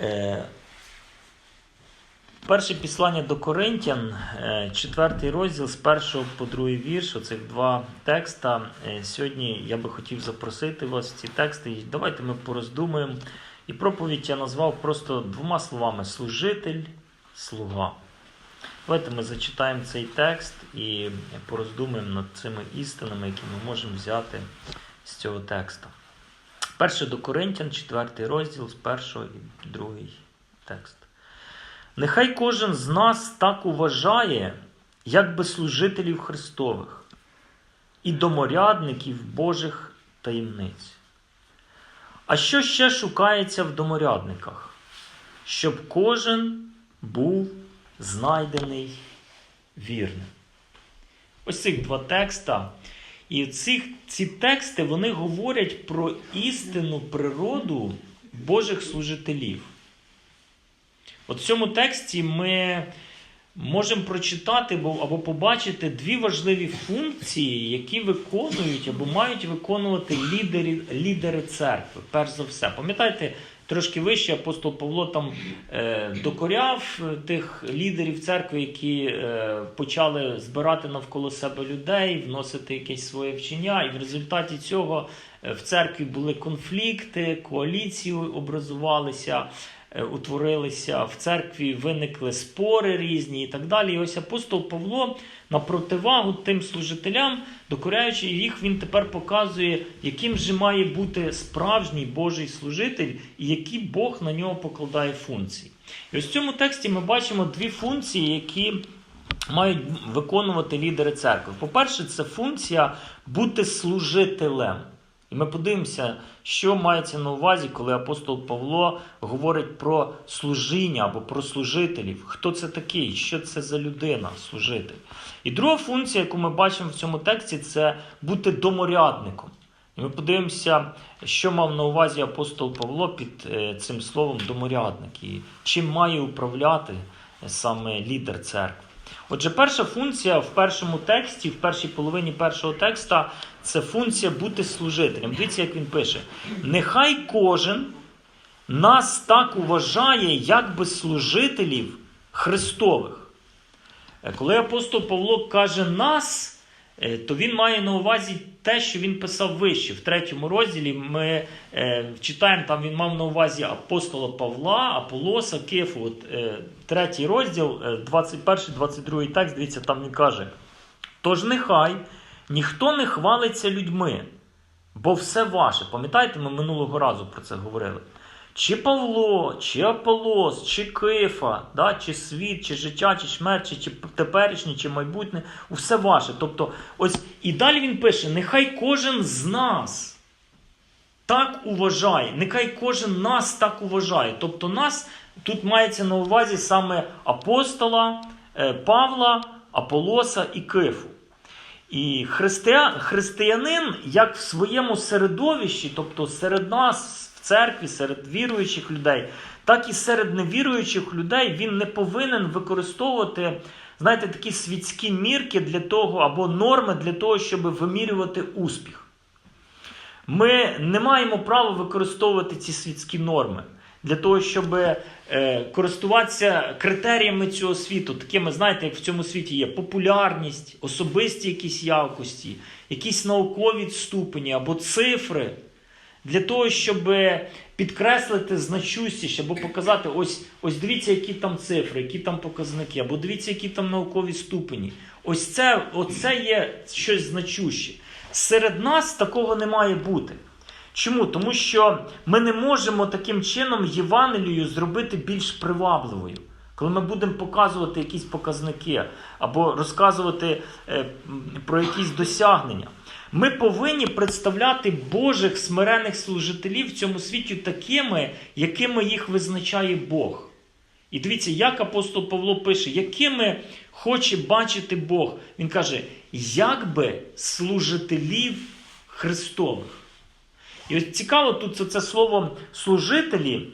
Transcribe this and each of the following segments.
Е, Перше післання до Коринтян, е, четвертий розділ з першого по другий вірш, оцих два текста. Е, Сьогодні я би хотів запросити вас ці тексти. Давайте ми пороздумуємо. І проповідь я назвав просто двома словами: служитель, слуга. Давайте ми зачитаємо цей текст і пороздумуємо над цими істинами, які ми можемо взяти з цього тексту. Перше до Коринтян, четвертий розділ з першого і другий текст. Нехай кожен з нас так уважає, як би служителів Христових і доморядників Божих таємниць. А що ще шукається в доморядниках? Щоб кожен був знайдений вірним. Ось цих два текста. І цих, ці тексти вони говорять про істинну природу Божих служителів. От в цьому тексті ми можемо прочитати або побачити дві важливі функції, які виконують або мають виконувати лідери, лідери церкви. Перш за все. Пам'ятаєте, трошки вище апостол Павло там е, докоряв е, тих лідерів церкви, які е, почали збирати навколо себе людей, вносити якесь своє вчення, і в результаті цього е, в церкві були конфлікти, коаліції образувалися. Е, Утворилися в церкві, виникли спори різні і так далі. І ось апостол Павло на противагу тим служителям, докоряючи їх, він тепер показує, яким же має бути справжній Божий служитель і які Бог на нього покладає функції. І ось в цьому тексті ми бачимо дві функції, які мають виконувати лідери церкви. По-перше, це функція бути служителем. І ми подивимося, що мається на увазі, коли апостол Павло говорить про служіння або про служителів. Хто це такий? Що це за людина, служитель? І друга функція, яку ми бачимо в цьому тексті, це бути доморядником. І ми подивимося, що мав на увазі апостол Павло під е, цим словом доморядник і чим має управляти е, саме лідер церкви. Отже, перша функція в першому тексті, в першій половині першого текста, це функція бути служителем. Дивіться, як він пише: нехай кожен нас так уважає, як би служителів Христових. Е, Коли апостол Павло каже нас, е, то він має на увазі те, що він писав вище. В третьому розділі ми е, читаємо, там він мав на увазі апостола Павла, Аполоса, Кифу. От, е, третій розділ, е, 21-22 текст, дивіться, там він каже: Тож нехай ніхто не хвалиться людьми, бо все ваше. Пам'ятаєте, ми минулого разу про це говорили. Чи Павло, чи Аполос, чи Кифа, да, чи світ, чи життя, чи смерть, чи, чи теперішнє, чи майбутнє, все ваше. Тобто, ось і далі він пише: нехай кожен з нас так уважає, нехай кожен нас так уважає. Тобто, нас тут мається на увазі саме апостола, е, Павла, Аполоса і Кифу. І христия, християнин, як в своєму середовищі, тобто серед нас церкві, серед віруючих людей, так і серед невіруючих людей, він не повинен використовувати, знаєте, такі світські мірки для того, або норми для того, щоб вимірювати успіх. Ми не маємо права використовувати ці світські норми для того, щоб е, користуватися критеріями цього світу, такими, знаєте, як в цьому світі є популярність, особисті якісь якості, якісь наукові ступені або цифри, для того, щоб підкреслити значущість, або показати, ось, ось дивіться, які там цифри, які там показники, або дивіться, які там наукові ступені. Ось це, оце є щось значуще. Серед нас такого не має бути. Чому? Тому що ми не можемо таким чином Євангелію зробити більш привабливою. Коли ми будемо показувати якісь показники або розказувати е, про якісь досягнення, ми повинні представляти Божих смирених служителів в цьому світі такими, якими їх визначає Бог. І дивіться, як апостол Павло пише, якими хоче бачити Бог. Він каже, як би служителів Христових. І ось цікаво, тут це, це слово служителі,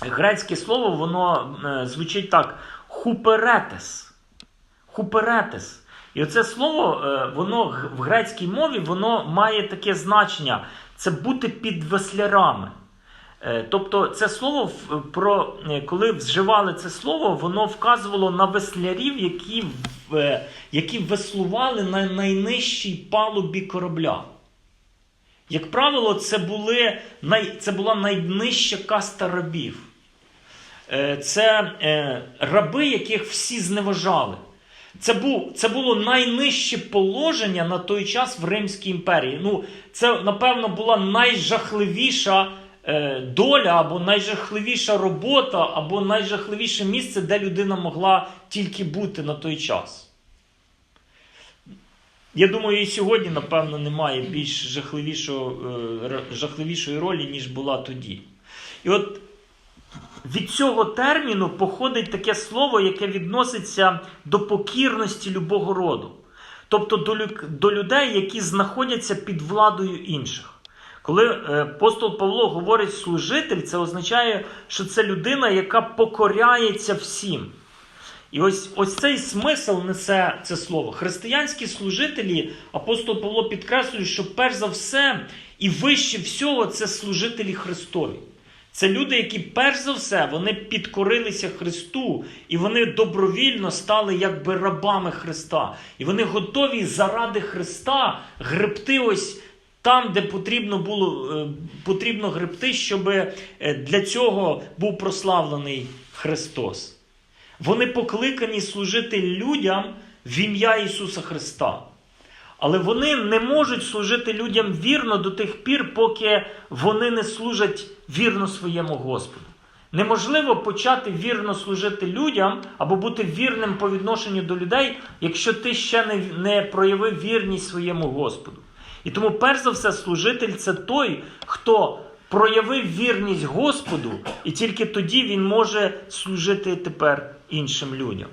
грецьке слово, воно е, звучить так: хуперетес. Хуперетес. І оце слово, е, воно в грецькій мові воно має таке значення: це бути під веслярами. Е, Тобто це слово про е, коли вживали це слово, воно вказувало на веслярів, які, які веслували на найнижчій палубі корабля. Як правило, це, були, це була найнижча каста рабів. Це раби, яких всі зневажали. Це, був, це було найнижче положення на той час в Римській імперії. Ну, це, напевно, була найжахливіша е, доля, або найжахливіша робота, або найжахливіше місце, де людина могла тільки бути на той час. Я думаю, і сьогодні, напевно, немає більш жахливішого, е, жахливішої ролі, ніж була тоді. І от від цього терміну походить таке слово, яке відноситься до покірності любого роду. Тобто до, людей, які знаходяться під владою інших. Коли е, апостол Павло говорить служитель, це означає, що це людина, яка покоряється всім. І ось, ось цей смисл несе це слово. Християнські служителі, апостол Павло підкреслює, що перш за все і вище всього це служителі Христові. Це люди, які перш за все вони підкорилися Христу, і вони добровільно стали якби рабами Христа. І вони готові заради Христа гребти ось там, де потрібно було е, потрібно гребти, щоб е, для цього був прославлений Христос. Вони покликані служити людям в ім'я Ісуса Христа. Але вони не можуть служити людям вірно до тих пір, поки вони не служать вірно своєму Господу. Неможливо почати вірно служити людям або бути вірним по відношенню до людей, якщо ти ще не, не проявив вірність своєму Господу. І тому, перш за все, служитель це той, хто проявив вірність Господу, і тільки тоді він може служити тепер іншим людям.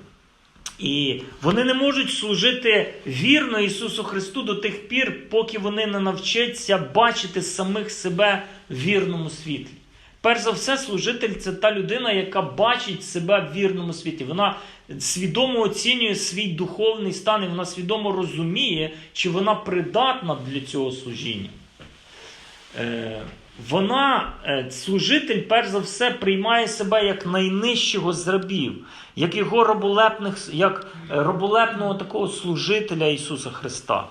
І вони не можуть служити вірно Ісусу Христу до тих пір, поки вони не навчаться бачити самих себе в вірному світлі. Перш за все, служитель це та людина, яка бачить себе в вірному світі. Вона свідомо оцінює свій духовний стан, і вона свідомо розуміє, чи вона придатна для цього служіння. Е, вона, е, служитель, перш за все, приймає себе як найнижчого з рабів, як його роболепних, як роболепного такого служителя Ісуса Христа.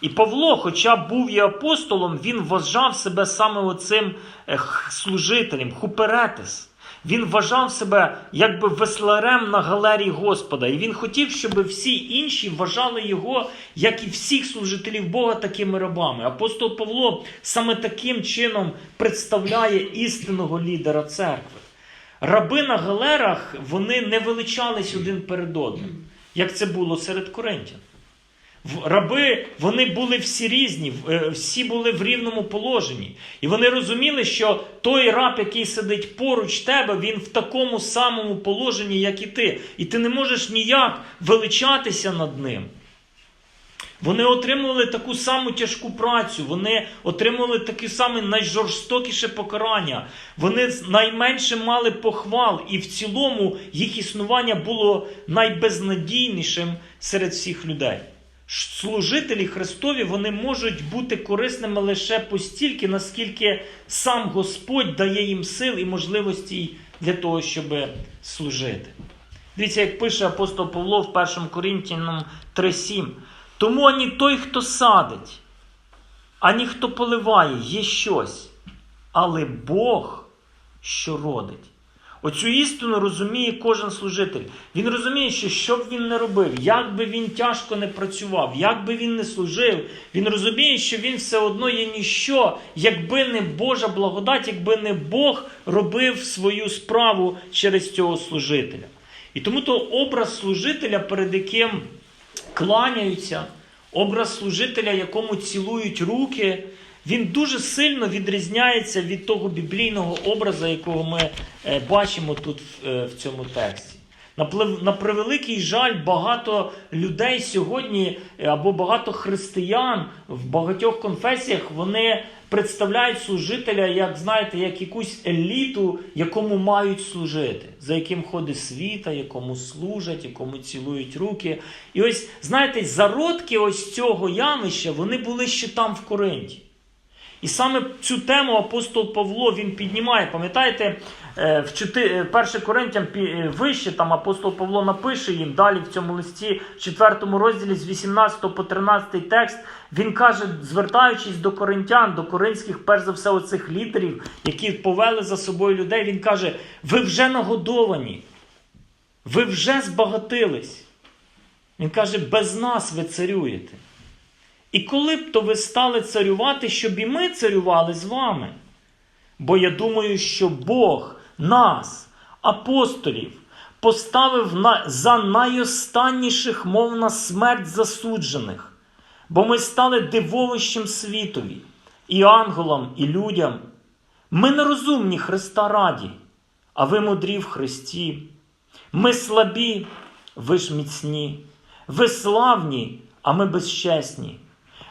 І Павло, хоча був і апостолом, він вважав себе саме оцим е, служителем, хуперетес. Він вважав себе якби весларем на галерії Господа. І він хотів, щоб всі інші вважали його, як і всіх служителів Бога, такими рабами. Апостол Павло саме таким чином представляє істинного лідера церкви. Раби на галерах вони не величались один перед одним, як це було серед коринтян. Раби вони були всі різні, е, всі були в рівному положенні. І вони розуміли, що той раб, який сидить поруч тебе, він в такому самому положенні, як і ти. І ти не можеш ніяк величатися над ним. Вони отримували таку саму тяжку працю, вони отримували таке саме найжорстокіше покарання. Вони найменше мали похвал, і в цілому їх існування було найбезнадійнішим серед всіх людей. Служителі Христові вони можуть бути корисними лише постільки, наскільки сам Господь дає їм сил і можливості для того, щоб служити. Дивіться, як пише апостол Павло в 1 Коринтянам 3:7. Тому ані той, хто садить, ані хто поливає, є щось, але Бог, що родить. Оцю істину розуміє кожен служитель. Він розуміє, що що б він не робив, як би він тяжко не працював, як би він не служив, він розуміє, що він все одно є ніщо, якби не Божа благодать, якби не Бог робив свою справу через цього служителя. І тому то образ служителя, перед яким кланяються, образ служителя, якому цілують руки, він дуже сильно відрізняється від того біблійного образу, якого ми е, бачимо тут в, е, цьому тексті. На, превеликий жаль, багато людей сьогодні е, або багато християн в багатьох конфесіях вони представляють служителя, як знаєте, як якусь еліту, якому мають служити, за яким ходить світа, якому служать, якому цілують руки. І ось знаєте, зародки ось цього явища вони були ще там в Коринті. І саме цю тему апостол Павло він піднімає. Пам'ятаєте, е, в 1 Коринтям е, вище там апостол Павло напише їм далі в цьому листі, в 4 розділі з 18 по 13 текст. Він каже, звертаючись до коринтян, до коринських, перш за все, оцих лідерів, які повели за собою людей, він каже: ви вже нагодовані, ви вже збагатились. Він каже, без нас ви царюєте. І коли б то ви стали царювати, щоб і ми царювали з вами? Бо я думаю, що Бог нас, апостолів, поставив на, за найостанніших, мов на смерть засуджених, бо ми стали дивовищем світові, і ангелам, і людям. Ми нерозумні Христа раді, а ви мудрі в Христі. Ми слабі, ви ж міцні, ви славні, а ми безчесні.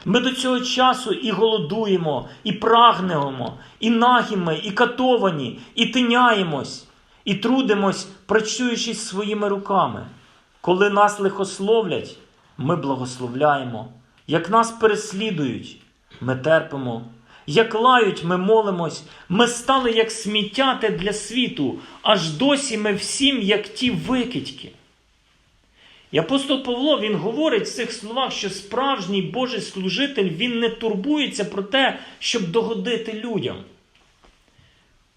Ми до цього часу і голодуємо, і прагнемо, і нагіми, і катовані, і тиняємось, і трудимось, працюючи своїми руками. Коли нас лихословлять, ми благословляємо. Як нас переслідують, ми терпимо. Як лають, ми молимось, ми стали як сміття те для світу, аж досі ми всім, як ті викидьки. І апостол Павло він говорить в цих словах, що справжній Божий служитель він не турбується про те, щоб догодити людям.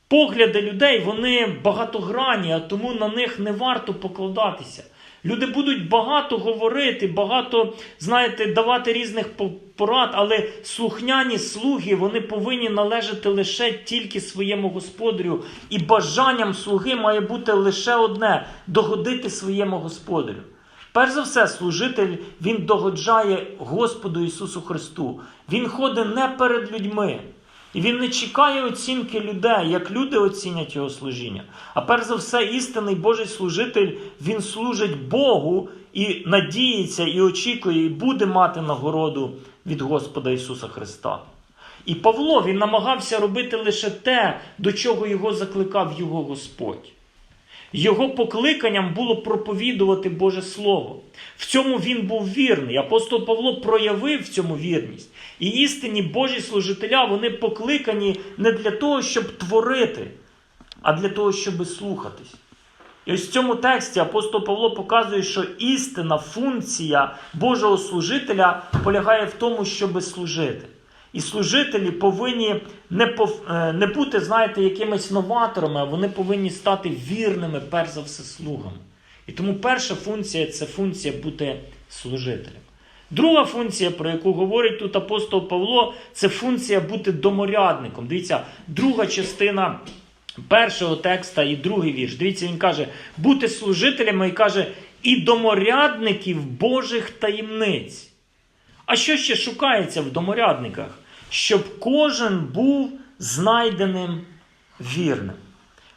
Погляди людей вони багатогранні, а тому на них не варто покладатися. Люди будуть багато говорити, багато, знаєте, давати різних порад, але слухняні слуги вони повинні належати лише тільки своєму господарю. І бажанням слуги має бути лише одне догодити своєму господарю. Перш за все, служитель він догоджає Господу Ісусу Христу. Він ходить не перед людьми. І він не чекає оцінки людей, як люди оцінять його служіння. А перш за все, істинний Божий служитель він служить Богу і надіється, і очікує, і буде мати нагороду від Господа Ісуса Христа. І Павло він намагався робити лише те, до чого його закликав його Господь. Його покликанням було проповідувати Боже Слово. В цьому він був вірний. Апостол Павло проявив в цьому вірність. І істинні Божі служителя вони покликані не для того, щоб творити, а для того, щоб слухатись. І ось в цьому тексті апостол Павло показує, що істинна функція Божого служителя полягає в тому, щоб служити. І служителі повинні не пов- е, не бути, знаєте, якимись новаторами, а вони повинні стати вірними, перш за все, слугами. І тому перша функція це функція бути служителем. Друга функція, про яку говорить тут апостол Павло, це функція бути доморядником. Дивіться, друга частина першого текста і другий вірш. Дивіться, він каже: бути служителями і каже, і доморядників Божих таємниць. А що ще шукається в доморядниках? Щоб кожен був знайденим вірним.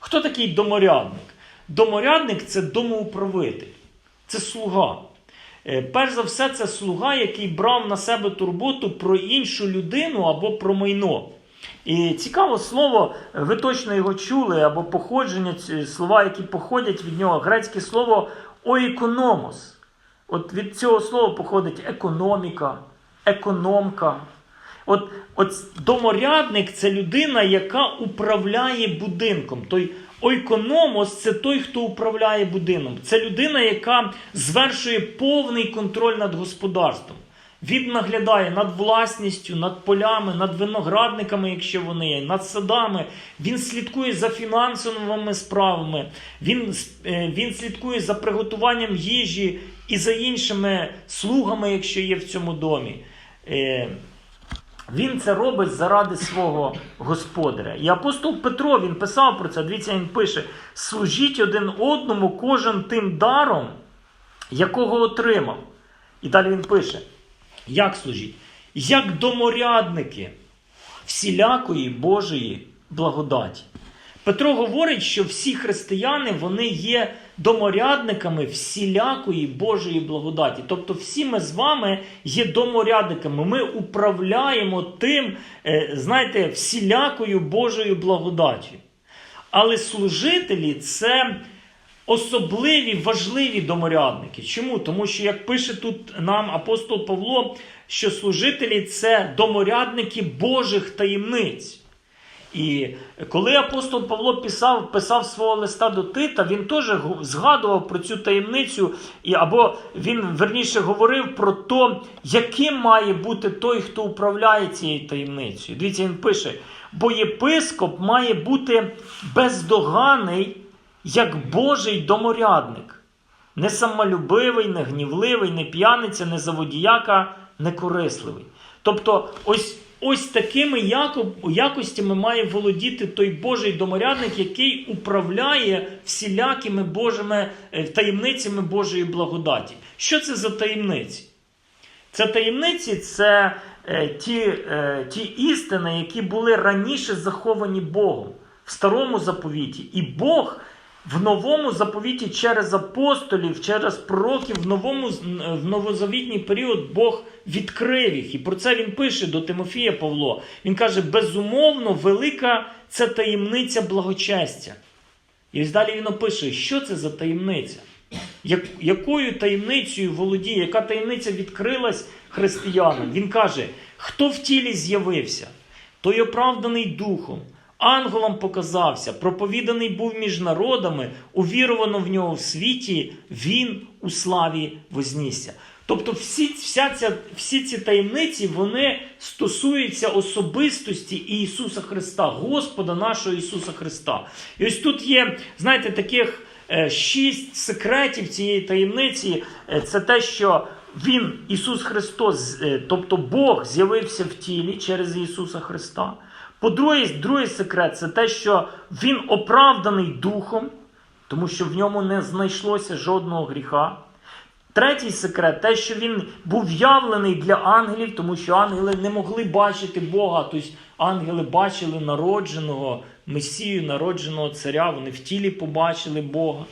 Хто такий доморядник? Доморядник це домоуправитель, це слуга. Е, Перш за все, це слуга, який брав на себе турботу про іншу людину або про майно. І цікаве слово, ви точно його чули, або походження, слова, які походять від нього, грецьке слово оекономос. От від цього слова походить економіка, економка. От, от доморядник це людина, яка управляє будинком. Той ойкономос це той, хто управляє будинком. Це людина, яка звершує повний контроль над господарством. Він наглядає над власністю, над полями, над виноградниками, якщо вони є, над садами. Він слідкує за фінансовими справами, він, е, він слідкує за приготуванням їжі і за іншими слугами, якщо є в цьому домі. Він це робить заради свого господаря. І апостол Петро він писав про це. Дивіться, він пише: служіть один одному, кожен тим даром, якого отримав. І далі він пише: як служіть? Як доморядники всілякої Божої благодаті. Петро говорить, що всі християни вони є доморядниками всілякої Божої благодаті. Тобто, всі ми з вами є доморядниками. Ми управляємо тим, е, знаєте, всілякою Божою благодаттю. Але служителі це особливі, важливі доморядники. Чому? Тому що, як пише тут нам апостол Павло, що служителі це доморядники Божих таємниць. І коли апостол Павло писав, писав свого листа до Тита, він теж згадував про цю таємницю, і, або він верніше говорив про те, яким має бути той, хто управляє цією таємницею. Дивіться, він пише: бо єпископ має бути бездоганий, як Божий доморядник. Не самолюбивий, не гнівливий, не п'яниця, не заводіяка, не корисливий. Тобто, ось, ось такими якостями має володіти той Божий доморядник, який управляє всілякими Божими е, таємницями Божої благодаті. Що це за таємниці? Це таємниці це е, ті, е, ті істини, які були раніше заховані Богом в старому заповіті. І Бог в новому заповіті через апостолів, через пророків в новому в новозавітній період Бог відкрив їх. І про це він пише до Тимофія Павло. Він каже: безумовно, велика це таємниця благочестя. І ось далі він опише, що це за таємниця. Як, якою таємницею володіє, яка таємниця відкрилась християнам? Він каже: хто в тілі з'явився, той оправданий духом, ангелам показався, проповіданий був між народами, увірувано в нього в світі, він у славі вознісся. Тобто всі, вся ця, всі ці таємниці вони стосуються особистості Ісуса Христа, Господа нашого Ісуса Христа. І ось тут є, знаєте, таких е, шість секретів цієї таємниці. Е, Це те, що Він, Ісус Христос, е, тобто Бог, з'явився в тілі через Ісуса Христа. По-друге, другий секрет це те, що Він оправданий Духом, тому що в ньому не знайшлося жодного гріха. Третій секрет те, що він був явлений для ангелів, тому що ангели не могли бачити Бога. Тобто ангели бачили народженого Месію, народженого царя, вони в тілі побачили Бога.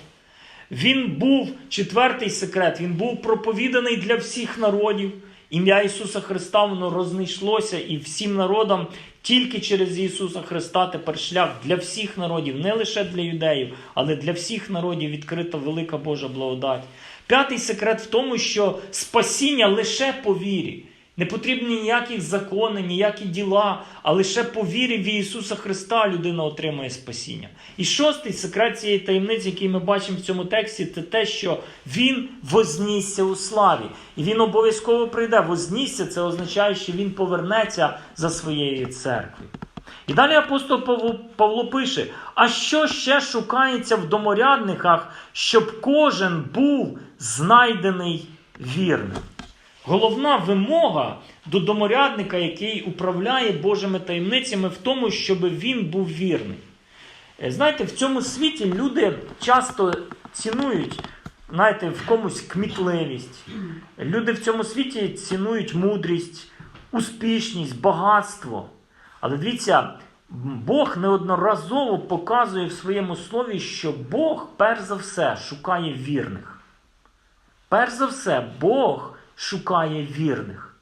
Він був четвертий секрет, він був проповіданий для всіх народів. Ім'я Ісуса Христа воно рознайшлося і всім народам тільки через Ісуса Христа тепер шлях для всіх народів, не лише для юдеїв, але для всіх народів відкрита велика Божа благодать. П'ятий секрет в тому, що спасіння лише по вірі. Не потрібні ніякі закони, ніякі діла, а лише по вірі в Ісуса Христа людина отримає спасіння. І шостий секрет цієї таємниці, який ми бачимо в цьому тексті, це те, що Він вознісся у славі. І він обов'язково прийде. Вознісся це означає, що він повернеться за своєю церквою. І далі апостол Павло, Павло пише: а що ще шукається в доморядниках, щоб кожен був знайдений вірним? Головна вимога до доморядника, який управляє Божими таємницями, в тому, щоб він був вірний. Е, Знаєте, в цьому світі люди часто цінують, знаєте, в комусь кмітливість. Люди в цьому світі цінують мудрість, успішність, багатство. Але дивіться, Бог неодноразово показує в своєму слові, що Бог, перш за все, шукає вірних. Перш за все, Бог шукає вірних.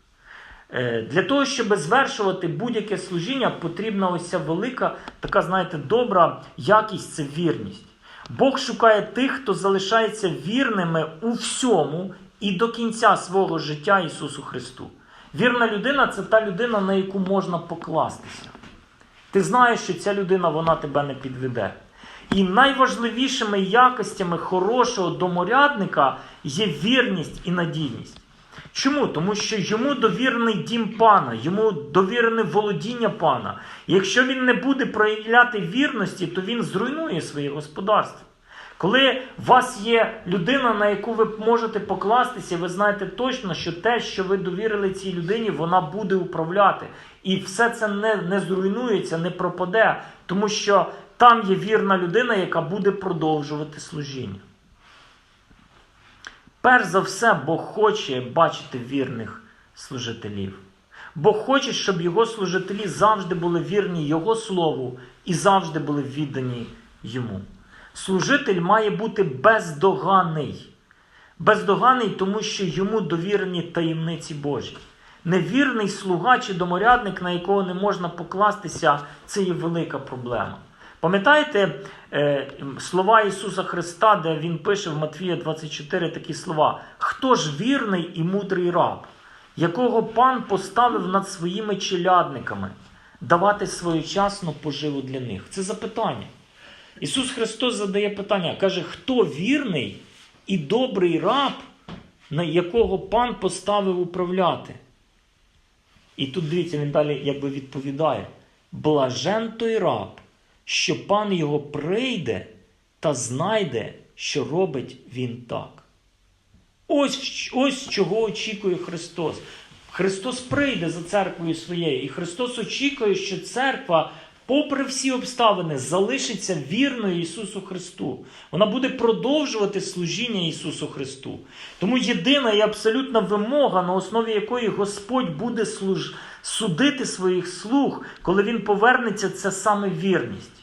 Е, Для того, щоб звершувати будь-яке служіння, потрібна ось ця велика, така, знаєте, добра якість це вірність. Бог шукає тих, хто залишається вірними у всьому і до кінця свого життя Ісусу Христу. Вірна людина це та людина, на яку можна покластися. Ти знаєш, що ця людина вона тебе не підведе. І найважливішими якостями хорошого доморядника є вірність і надійність. Чому? Тому що йому довірений дім пана, йому довірене володіння пана. Якщо він не буде проявляти вірності, то він зруйнує своє господарство. Коли у вас є людина, на яку ви можете покластися, ви знаєте точно, що те, що ви довірили цій людині, вона буде управляти. І все це не, не зруйнується, не пропаде, тому що там є вірна людина, яка буде продовжувати служіння. Перш за все, Бог хоче бачити вірних служителів. Бог хоче, щоб його служителі завжди були вірні Його слову і завжди були віддані йому. Служитель має бути бездоганний. Бездоганний, тому що йому довірені таємниці Божі. Невірний слуга чи доморядник, на якого не можна покластися, це є велика проблема. Пам'ятаєте е, слова Ісуса Христа, де Він пише в Матвія 24 такі слова: Хто ж вірний і мудрий раб? якого пан поставив над своїми челядниками, давати своєчасну поживу для них? Це запитання. Ісус Христос задає питання, каже, хто вірний і добрий раб, на якого пан поставив управляти? І тут дивіться, він далі якби відповідає: блажен той раб, що пан його прийде та знайде, що робить він так. Ось, ось чого очікує Христос. Христос прийде за церквою своєю, і Христос очікує, що церква, попри всі обставини, залишиться вірною Ісусу Христу. Вона буде продовжувати служіння Ісусу Христу. Тому єдина і абсолютна вимога, на основі якої Господь буде служ... судити своїх слуг, коли Він повернеться, це саме вірність.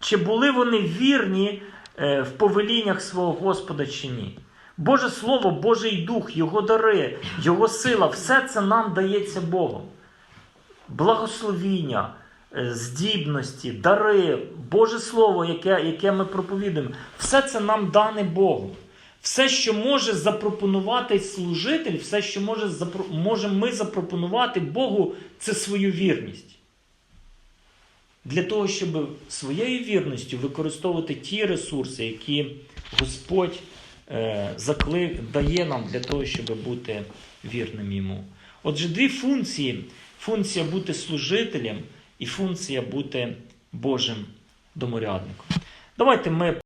Чи були вони вірні е, в повеліннях свого Господа чи ні? Боже Слово, Божий Дух, Його дари, Його сила, все це нам дається Богом. Благословіння, е, здібності, дари, Боже Слово, яке, яке ми проповідуємо, все це нам дане Богом. Все, що може запропонувати служитель, все, що може, можемо ми запропонувати Богу, це свою вірність. Для того, щоб своєю вірністю використовувати ті ресурси, які Господь е, заклик, дає нам для того, щоб бути вірним йому. Отже, дві функції: функція бути служителем і функція бути Божим доморядником. Давайте ми